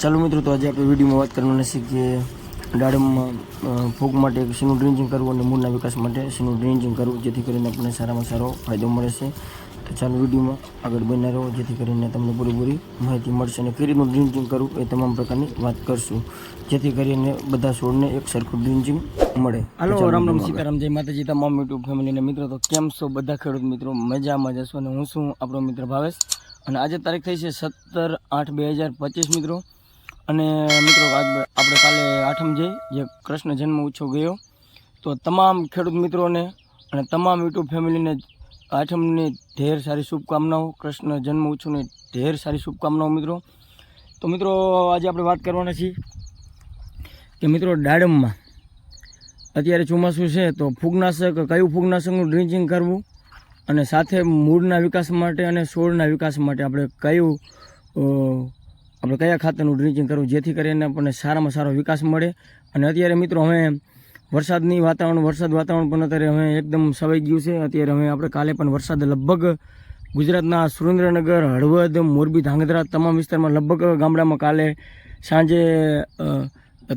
ચાલો મિત્રો તો આજે આપણે વિડીયોમાં વાત કરવાના છે કે દાડમમાં ફૂગ માટે શીનું ડ્રિંચિંગ કરવું અને મૂળના વિકાસ માટે શીનું ડ્રિંચિંગ કરવું જેથી કરીને આપણને સારામાં સારો ફાયદો મળે છે. તો ચાલો વિડીયોમાં આગળ બને રહો જેથી કરીને તમને પૂરેપૂરી માહિતી મળશે અને કઈ રીતનું ડ્રિંચિંગ કરવું એ તમામ પ્રકારની વાત કરશું. જેથી કરીને બધા છોડને એક સરખું ડ્રિંચિંગ મળે. હલો રામ રામ સીતારામ જય માતાજી તમામ યુટ્યુબ ફેમિલીને મિત્રો તો કેમ છો બધા ખેડૂત મિત્રો? મજામાં જશો અને હું છું આપણો મિત્ર ભાવેશ. અને આજે તારીખ થઈ છે સત્તર આઠ બે હજાર પચીસ મિત્રો. અને મિત્રો આપણે કાલે આઠમ જઈ જે કૃષ્ણ જન્મ ઉત્સવ ગયો. તો તમામ ખેડૂત મિત્રોને અને તમામ યુટ્યુબ ફેમિલીને આઠમની ઢેર સારી શુભકામનાઓ, કૃષ્ણ જન્મ ઉત્સવની ઢેર સારી શુભકામનાઓ, મિત્રો. તો મિત્રો, આજે આપણે વાત કરવાના છીએ કે મિત્રો, દાડમમાં અત્યારે ચોમાસું છે, તો ફૂગનાશક, કયું ફૂગનાશકનું ડ્રિંચિંગ કરવું અને સાથે મૂળના વિકાસ માટે અને છોડના વિકાસ માટે આપણે કયું આપણે કયા ખાતરનું ડ્રિંચિંગ કરવું જેથી કરીને આપણને સારામાં સારો વિકાસ મળે. અને અત્યારે મિત્રો હવે વરસાદની વાતાવરણ, વરસાદ વાતાવરણ પણ અત્યારે હવે એકદમ સવાઈ ગયું છે. અત્યારે હવે આપણે કાલે પણ વરસાદ લગભગ ગુજરાતના સુરેન્દ્રનગર, હળવદ, મોરબી, ધાંગધ્રા તમામ વિસ્તારમાં લગભગ ગામડામાં કાલે સાંજે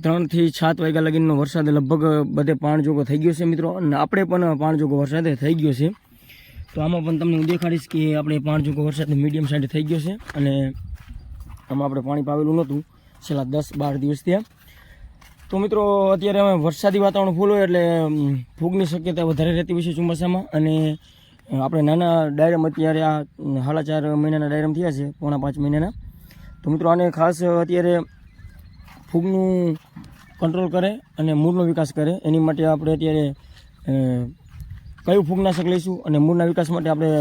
ત્રણથી સાત વાગ્યા લગીનો વરસાદ લગભગ બધે પાણજોગો થઈ ગયો છે મિત્રો. અને આપણે પણ પાણજોગો વરસાદે થઈ ગયો છે. તો આમાં પણ તમને હું દેખાડીશ કે આપણે પાણજોગો વરસાદ મીડિયમ સાઈડ થઈ ગયો છે. અને આમાં આપણે પાણી પાવેલું નહોતું. છેલ્લા દસ બાર દિવસ ત્યાં તો મિત્રો, અત્યારે અમે વરસાદી વાતાવરણ ફૂલ હોય એટલે ફૂગની શક્યતા વધારે રહેતી હોય છે ચોમાસામાં. અને આપણે નાના ડાયરમ અત્યારે આ સાડા ચાર મહિનાના ડાયરમ થયા છે, પોણા પાંચ મહિનાના. તો મિત્રો, આને ખાસ અત્યારે ફૂગનું કંટ્રોલ કરે અને મૂળનો વિકાસ કરે. એની માટે આપણે અત્યારે કયું ફૂગનાશક લઈશું અને મૂળના વિકાસ માટે આપણે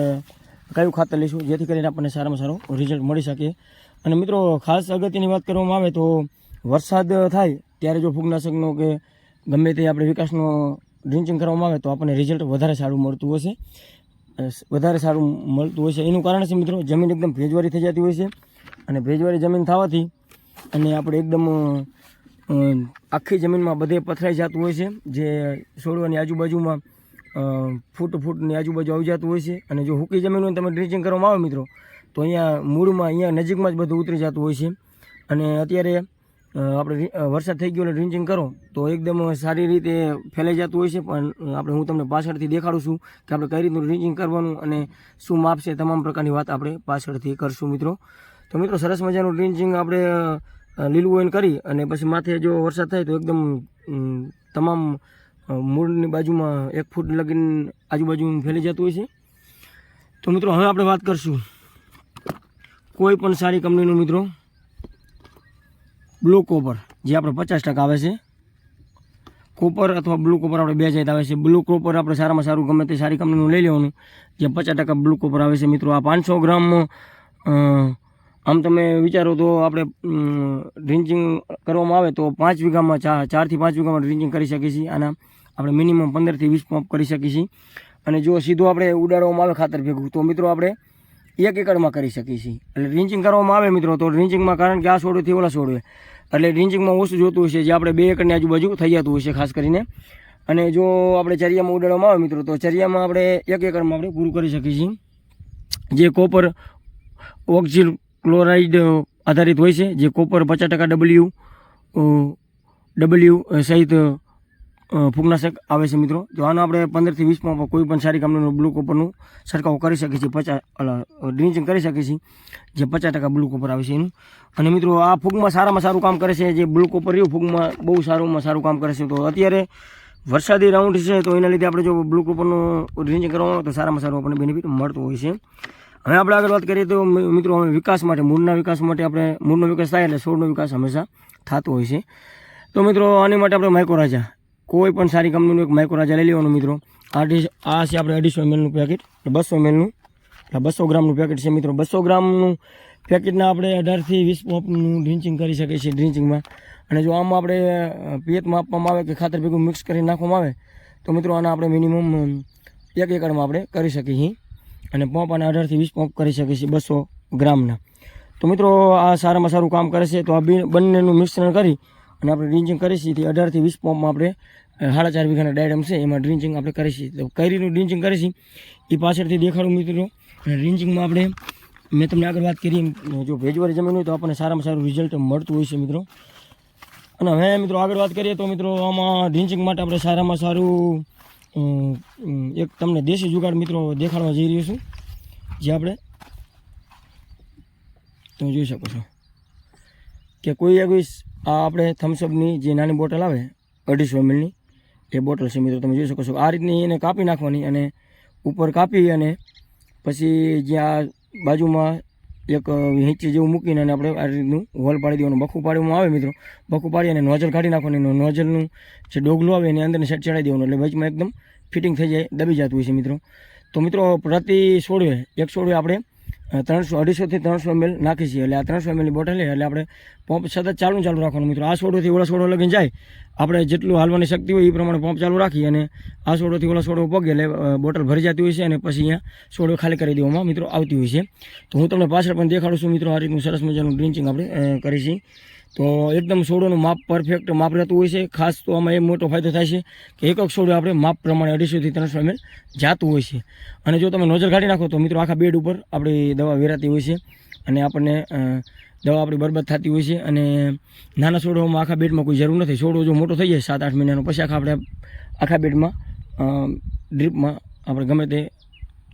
કયું ખાતર લઈશું, જેથી કરીને આપણને સારામાં સારો રિઝલ્ટ મળી શકે. અને મિત્રો, ખાસ અગત્યની વાત કરવામાં આવે તો વરસાદ થાય ત્યારે જો ફૂગનાશકનો કે ગમે તે આપણે વિકાસનો ડ્રિંચિંગ કરવામાં આવે તો આપણને રિઝલ્ટ વધારે સારું મળતું હોય છે વધારે સારું મળતું હોય છે એનું કારણ છે મિત્રો, જમીન એકદમ ભેજવાળી થઈ જતી હોય છે અને ભેજવાળી જમીન થવાથી અને આપણે એકદમ આખી જમીનમાં બધે પથરાઈ જતું હોય છે. જે છોડવાની આજુબાજુમાં ફૂટ ફૂટની આજુબાજુ આવી જતું હોય છે. અને જો હુકી જમીન હોય તમે ડ્રિંચિંગ કરવામાં આવે મિત્રો તો અહીંયા મૂળમાં અહીંયા નજીકમાં જ બધું ઉતરી જતું હોય છે. અને અત્યારે આપણે વરસાદ થઈ ગયો અને ડ્રિંચિંગ કરો, તો એકદમ સારી રીતે ફેલાઈ જતું હોય છે. પણ આપણે હું તમને પાછળથી દેખાડું છું કે આપણે કઈ રીતનું ડ્રિંચિંગ કરવાનું અને શું માપ છે, તમામ પ્રકારની વાત આપણે પાછળથી કરશું મિત્રો. તો મિત્રો, સરસ મજાનું ડ્રિંચિંગ આપણે લીલું ઓઇન કરી અને પછી માથે જો વરસાદ થાય તો એકદમ તમામ મૂળની બાજુમાં એક ફૂટ લગીન આજુબાજુ ફેલી જતું હોય છે. તો મિત્રો, હવે આપણે વાત કરશું કોઈ પણ સારી કંપનીનું મિત્રો બ્લુ કોપર જે આપણે પચાસ ટકા આવે છે. કોપર અથવા બ્લુ કોપર આપણે બે જાત આવે છે. બ્લુ કોપર આપણે સારામાં સારું ગમે તે સારી કંપનીનું લઈ લેવાનું. જે પચાસ ટકા બ્લુ કોપર આવે છે મિત્રો. આ પાંચસો ગ્રામ આમ તમે વિચારો તો આપણે ડ્રિંચિંગ કરવામાં આવે તો પાંચ વીઘામાં ચાર ચારથી પાંચ વીઘામાં ડ્રિંચિંગ કરી શકીએ છીએ. આના આપણે મિનિમમ પંદરથી વીસ પંપ કરી શકીએ છીએ. અને જો સીધું આપણે ઉડાડવામાં આવે ખાતર ભેગું, તો મિત્રો આપણે એક એકડમાં કરી શકીએ છીએ. એટલે ડ્રિંચિંગ કરવામાં આવે મિત્રો, તો ડ્રિંચિંગમાં કારણ કે આ છોડથી ઓલા છોડ હોય એટલે ડ્રિંચિંગમાં ઓછું જોતું છે જે આપણે બે એકરની આજુબાજુ થઈ જતું હોય છે ખાસ કરીને. અને જો આપણે ચરિયામાં ઉડાડવામાં આવે મિત્રો, તો ચરિયામાં આપણે એક એકરમાં આપણે પૂરું કરી શકીએ છીએ. જે કોપર ઓક્સિલ ક્લોરાઇડ આધારિત હોય છે, જે કોપર પચાસ ટકા ડબલ્યુ ડબલ્યુ સહિત ફૂગનાશક આવે છે મિત્રો. જો આનો આપણે પંદરથી વીસમાં કોઈ પણ સારી કંપનીનું બ્લુ કોપરનું છંટકાવ કરી શકીએ છીએ, પચાસ ડ્રિંચિંગ કરી શકીએ છીએ, જે પચાસ ટકા બ્લુ કોપર આવે છે એનું. અને મિત્રો, આ ફૂગમાં સારામાં સારું કામ કરે છે, જે બ્લુ કોપર રહ્યું, ફૂગમાં બહુ સારુંમાં સારું કામ કરે છે. તો અત્યારે વરસાદી રાઉન્ડ છે, તો એના લીધે આપણે જો બ્લુ કોપરનું ડ્રિંચિંગ કરવામાં તો સારામાં સારું આપણને બેનિફિટ મળતું હોય છે. હવે આપણે આગળ વાત કરીએ તો મિત્રો, હવે વિકાસ માટે, મૂળના વિકાસ માટે આપણે, મૂળનો વિકાસ થાય એટલે છોડનો વિકાસ હંમેશા થતો હોય છે. તો મિત્રો, આની માટે આપણે માઇક્રોરાજા કોઈ પણ સારી કંપનીનું એક માઇક્રોરાજા લઈ લેવાનું મિત્રો. આ આ છે આપણે અઢીસો એમએલનું પેકેટ બસો એમએલનું બસો ગ્રામનું પેકેટ છે મિત્રો. બસો ગ્રામનું પેકેટના આપણે અઢારથી વીસ પોપનું ડ્રિંચિંગ કરી શકીએ છીએ ડ્રિંચિંગમાં અને જો આમાં આપણે પિયતમાં આપવામાં આવે કે ખાતર ભેગું મિક્સ કરી નાખવામાં આવે, તો મિત્રો આને આપણે મિનિમમ એક એકરમાં આપણે કરી શકીએ છીએ. અને પંપ અને અઢારથી વીસ પંપ કરી શકીએ છીએ બસો ગ્રામના તો મિત્રો આ સારામાં સારું કામ કરે છે, તો આ બંનેનું મિશ્રણ કરી અને આપણે ડ્રિંચિંગ કરીશી તે અઢારથી વીસ પંપમાં આપણે સાડા ચાર વીઘાના ડાયડમ છે, એમાં ડ્રિંચિંગ આપણે કરી છીએ. તો કરીનું ડ્રિંચિંગ કરી છીએ. એ પાછળથી દેખાડું મિત્રો. અને ડ્રિંચિંગમાં આપણે, મેં તમને આગળ વાત કરી જો ભેજવાળી જમીન હોય તો આપણને સારામાં સારું રિઝલ્ટ મળતું હોય છે મિત્રો. અને હવે મિત્રો આગળ વાત કરીએ તો મિત્રો આમાં ડ્રિંચિંગ માટે આપણે સારામાં સારું એક તમને દેશી જુગાડ મિત્રો દેખાડવા જઈ રહ્યો છું. જે આપણે તમે જોઈ શકો છો. કે કોઈ એવી આ આપણે થમ્સઅપની જે નાની બોટલ આવે, અઢીસો એમએલની એ બોટલ છે મિત્રો, તમે જોઈ શકો છો. આ રીતની એને કાપી નાખવાની અને ઉપર કાપી અને પછી જ્યાં બાજુમાં એક હિંચી જેવું મૂકીને અને આપણે આ રીતનું હોલ પાડી દેવાનું. બખું પાડવામાં આવે મિત્રો. બખું પાડી અને નોઝલ કાઢી નાખવાની નોઝલનું જે ડોગલું આવે એની અંદરની સેટ ચડાવી દેવાનું. એટલે વચમાં એકદમ ફિટિંગ થઈ જાય, દબી જતું હોય છે મિત્રો. તો મિત્રો, પ્રતિ છોડવે એક છોડવે આપણે ત્રણસો અઢીસોથી ત્રણસો એમએલ નાખી છીએ. એટલે આ ત્રણસો એમએલની બોટલ એટલે આપણે પંપ સતત ચાલુ ચાલુ રાખવાનું મિત્રો. આ સોડોથી ઓલા લગીને જાય. આપણે જેટલું હાલવાની શક્તિ હોય એ પ્રમાણે પંપ ચાલુ રાખી અને આ સોડોથી ઓલા પગે એટલે બોટલ ભરી જતી હોય છે અને પછી અહીંયા સોડો ખાલી કરી દેવામાં મિત્રો આવતી હોય છે. તો હું તમને પાછળ પણ દેખાડું છું મિત્રો આ રીતનું સરસ મજાનું ડ્રિંચિંગ આપણે અ, કરી છીએ તો એકદમ સોડોનું માપ પરફેક્ટ માપ રહેતું હોય છે. ખાસ તો આમાં એ મોટો ફાયદો થાય છે કે એક એક સોડો આપણે માપ પ્રમાણે અઢીસોથી ત્રણસો એમએલ જાતું હોય છે. અને જો તમે નોઝલ કાઢી નાખો તો મિત્રો આખા બેડ ઉપર આપણી દવા વેરાતી હોય છે અને આપણને દવા આપણી બરબાદ થતી હોય છે. અને નાના છોડોમાં આખા બેડમાં કોઈ જરૂર નથી. છોડો જો મોટો થઈ જાય સાત આઠ મહિનાનો, પછી આખા આપણે આખા બેડમાં ડ્રીપમાં આપણે ગમે તે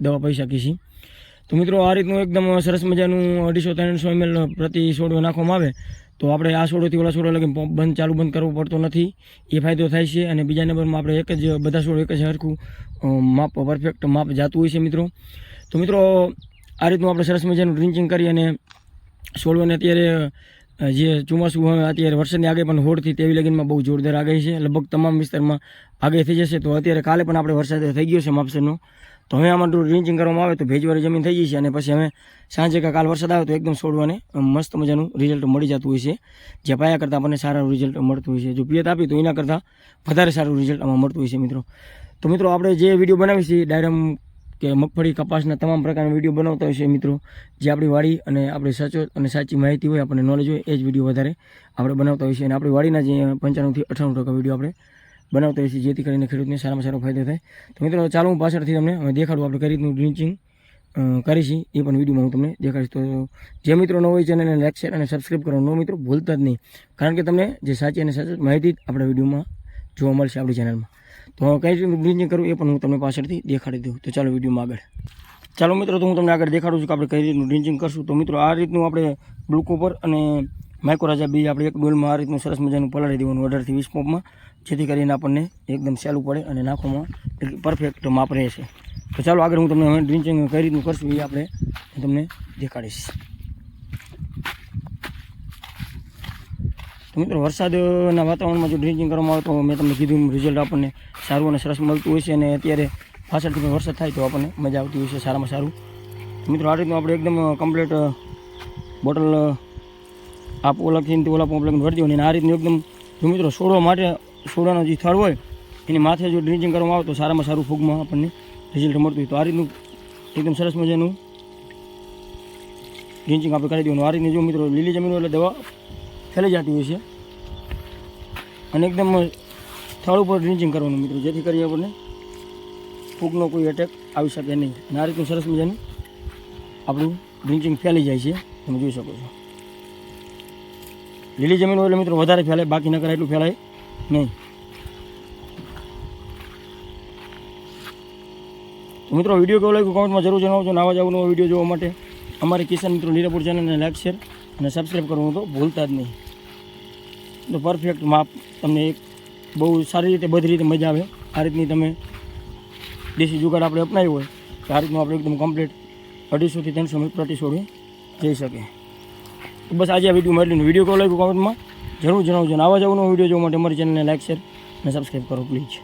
દવા પાઈ શકીએ છીએ. તો મિત્રો આ રીતનું એકદમ સરસ મજાનું અઢીસો, ત્રણસો એમએલ પ્રતિ છોડો નાખવામાં આવે તો આપણે આ છોડોથી ઓલા છોડો લગી પંપ બંધ ચાલુ બંધ કરવો પડતો નથી. એ ફાયદો થાય છે અને બીજા નંબરમાં આપણે એક જ, બધા છોડો એક જ સરખું માપ પરફેક્ટ માપ જાતું હોય છે મિત્રો. તો મિત્રો, આ રીતનું આપણે સરસ મજાનું ડ્રિંચિંગ કરી અને છોડવાને અત્યારે જે ચોમાસું હવે અત્યારે વરસાદની આગળ પણ હોડથી તેવી લગીનમાં બહુ જોરદાર આગાહી છે. લગભગ તમામ વિસ્તારમાં આગાહી થઈ જશે. તો અત્યારે કાલે પણ આપણે વરસાદ થઈ ગયો છે માપસરનો. તો હવે આમાં ડ્રિંચિંગ કરવામાં આવે તો ભેજવાળી જમીન થઈ જાય છે અને પછી હવે સાંજે કે કાલ વરસાદ આવે તો એકદમ છોડવાને મસ્ત મજાનું રિઝલ્ટ મળી જતું હોય છે જે પાયા કરતાં આપણને સારું રિઝલ્ટ મળતું હોય છે જો પિયત આપી તો એના કરતાં વધારે સારું રિઝલ્ટ આમાં મળતું હોય છે મિત્રો. તો મિત્રો આપણે જે વીડિયો બનાવી છીએ ડાયરમ કે મગફળી કપાસના તમામ પ્રકારના વીડિયો બનાવતા હોય છે મિત્રો. જે આપણી વાડી અને આપણી સાચો અને સાચી માહિતી હોય, આપણને નોલેજ હોય, એ જ વીડિયો વધારે આપણે બનાવતા હોય છે અને આપણી વાડીના જે પંચાણુંથી અઠાણું ટકા વીડિયો આપણે બનાવતા હોય છે, જેથી કરીને ખેડૂતને સારામાં સારો ફાયદો થાય. તો મિત્રો ચાલો હું પાછળથી તમને દેખાડું આપણે કઈ રીતનું ડ્રિંચિંગ કરીશી. એ પણ વિડીયોમાં હું તમને દેખાડીશ. તો જે મિત્રો ન હોય ચેનલને લાઈક, શેર અને સબસ્ક્રાઈબ કરો નો મિત્રો, ભૂલતા જ નહીં. કારણ કે તમને જે સાચી અને સાચી માહિતી આપણા વિડીયોમાં જોવા મળશે આપણી ચેનલમાં. તો કઈ રીતનું ડ્રિંચિંગ કરવું એ પણ હું તમને પાછળથી દેખાડી દઉં. તો ચાલો વિડીયોમાં આગળ. ચાલો મિત્રો, તો હું તમને આગળ દેખાડું છું કે આપણે કઈ રીતનું ડ્રિંચિંગ કરશું. તો મિત્રો, આ રીતનું આપણે બ્લુક ઉપર અને માઇક્રોરાજા બી આપણે એક ડોલમાં આ રીતનું સરસ મજાનું પલાળી દેવાનું અઢારથી વીસ પંપમાં, જેથી કરીને આપણને એકદમ સહેલું પડે અને નાખવામાં પરફેક્ટ માપ રહે છે. તો ચાલો આગળ હું તમને હવે ડ્રિંચિંગ કઈ રીતનું કરશું એ આપણે તમને દેખાડીશ. તો મિત્રો, વરસાદના વાતાવરણમાં જો ડ્રિંચિંગ કરવામાં આવે તો મેં તમને કીધું રિઝલ્ટ આપણને સારું અને સરસ મળતું હોય છે અને અત્યારે પાછળથી પણ વરસાદ થાય તો આપણને મજા આવતી હોય છે, સારામાં સારું. મિત્રો, આ રીતનું આપણે એકદમ કમ્પ્લીટ બોટલ આ ઓલાથી તે ઓલા પંપ લગીને ભરી દેવાની અને આ રીતનું એકદમ, જો મિત્રો છોડવા માટે છોડવાનો જે થળ હોય, એની માથે જો ડ્રિંચિંગ કરવામાં આવે તો સારામાં સારું ફૂગમાં આપણને રિઝલ્ટ મળતું હોય. તો આ રીતનું એકદમ સરસ મજાનું ડ્રિંચિંગ આપણે કરી દેવાનું. આ રીતની જો મિત્રો લીલી જમીન એટલે દવા ફેલાઈ જતી હોય છે. અને એકદમ સ્થળ ઉપર ડ્રિંચિંગ કરવાનું મિત્રો. જેથી કરી આપણને ફૂગનો કોઈ એટેક આવી શકે નહીં. અને આ રીતનું સરસ મજાનું આપણું ડ્રિંચિંગ ફેલી જાય છે. તમે જોઈ શકો છો. લીલી જમીન હોય એટલે મિત્રો વધારે ફેલાય, બાકી ન કરાય એટલું ફેલાય નહીં. તો મિત્રો વીડિયો કેવો લાગ્યો? કોમેન્ટમાં જરૂર જણાવજો. નવા જ નવો વીડિયો જોવા માટે અમારી કિસાન મિત્રો લીલાપુર ચેનલને લાઈક શેર અને સબસ્ક્રાઈબ કરવું તો ભૂલતા જ નહીં. તો પરફેક્ટ માપ તમને એક બહુ સારી રીતે, બધી રીતે મજા આવે. આ રીતની તમે દેશી જુગાડ આપણે અપનાવ્યું હોય, તો આ રીતનું આપણે એકદમ કમ્પ્લીટ અઢીસોથી ત્રણસો મીટર પ્રતિ છોડી જઈ શકે તો બસ આજે આ વીડિયો મળીને વીડિયો કેવો લાગ્યું કોમેન્ટમાં જરૂર જણાવજો આવા જ વીડિયો જોવા માટે અમારી ચેનલને લાઈક શેર અને સબસ્ક્રાઈબ કરો પ્લીઝ